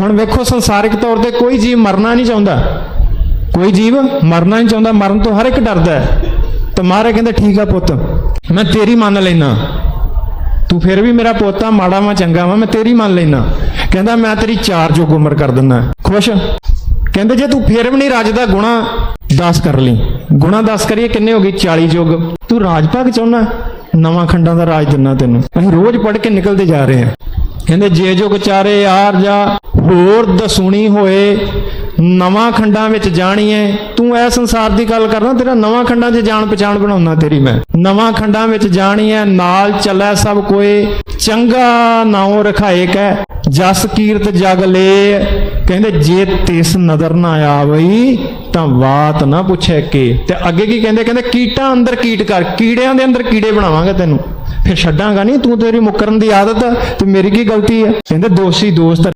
ਹੁਣ ਵੇਖੋ ਸੰਸਾਰਿਕ ਤੌਰ ਤੇ ਕੋਈ ਜੀਵ ਮਰਨਾ ਨਹੀਂ ਚਾਹੁੰਦਾ। ਕੋਈ ਜੀਵ ਮਰਨਾ ਨਹੀਂ ਚਾਹੁੰਦਾ, ਮਰਨ ਤੋਂ ਹਰ ਇੱਕ ਡਰਦਾ ਹੈ। ਤੇ ਮਹਾਰਾਜ ਕਹਿੰਦੇ, ਠੀਕ ਆ ਪੁੱਤ, ਮੈਂ ਤੇਰੀ ਮੰਨ ਲੈਣਾ ਤੂੰ ਫਿਰ ਵੀ ਮੇਰਾ ਪੋਤਾ ਮਾੜਾ ਵਾ, ਚੰਗਾ ਵਾ, ਮੈਂ ਤੇਰੀ ਮੰਨ ਲੈਣਾ ਕਹਿੰਦਾ, ਮੈਂ ਤੇਰੀ ਚਾਰ ਜੋਗ ਉਮਰ ਕਰ ਦਿੰਦਾ ਖੁਸ਼? ਕਹਿੰਦੇ, ਜੇ ਤੂੰ ਫਿਰ ਵੀ ਨਹੀਂ ਰਾਜ ਦਾ ਗੁਣਾ 10 ਕਰ ਲਈ, ਗੁਣਾ 10 ਕਰੀਏ ਕਿੰਨੇ ਹੋ ਗਏ? 40 ਜੋਗ। ਤੂੰ ਰਾਜ ਭਾਗ ਚਾਹੁੰਦਾ ਨਵਾਂ ਖੰਡਾਂ ਦਾ ਰਾਜ ਦਿੰਨਾ ਤੈਨੂੰ। ਅਸੀਂ ਰੋਜ਼ ਪੜ੍ਹ ਕੇ ਨਿਕਲਦੇ ਜਾ ਰਹੇ ਹਾਂ। ਕਹਿੰਦੇ, ਜੇ ਜੋਗ ਚਾਰੇ ਯਾਰ ਜਾ ਹੋਰ ਦਸੂਣੀ ਹੋਏ, ਨਵਾਂ ਖੰਡਾਂ ਵਿੱਚ ਜਾਣੀਏ, ਤੂੰ ਐ ਸੰਸਾਰ ਦੀ ਗੱਲ ਕਰਨਾ ਤੇਰਾ ਨਵਾਂ ਖੰਡਾਂ 'ਚ ਜਾਣ ਪਛਾਣ ਬਣਾਉਣਾ ਤੇਰੀ ਮੈਂ। ਨਵਾਂ ਖੰਡਾਂ ਵਿੱਚ ਜਾਣੀਏ, ਨਾਲ ਚੱਲੈ ਸਭ ਕੋਏ, ਚੰਗਾ ਨਾਉ ਰਖਾਏ ਕੈ, ਜਸ ਕੀਰਤ ਜਗ ਲੈ। ਕਹਿੰਦੇ, ਜੇ ਤਿਸ ਨਜ਼ਰ ਨਾ ਆਵਈ, ਤਾਂ ਬਾਤ ਨਾ ਪੁੱਛੇ ਕੇ। ਤੇ ਅੱਗੇ ਕੀ ਕਹਿੰਦੇ? ਕਹਿੰਦੇ, ਕੀਟਾਂ ਅੰਦਰ ਕੀਟ ਕਰ, ਕੀੜਿਆਂ ਦੇ ਅੰਦਰ ਕੀੜੇ ਬਣਾਵਾਂਗੇ ਤੈਨੂੰ। ਫਿਰ ਛੱਡਾਂਗਾ ਨਹੀਂ ਤੂੰ ਤੇਰੀ ਮੁਕਰਨ ਦੀ ਆਦਤ ਤੇ ਮੇਰੀ ਕੀ ਗਲਤੀ ਹੈ ਕਹਿੰਦੇ, ਦੋਸ਼ੀ ਦੋਸਤ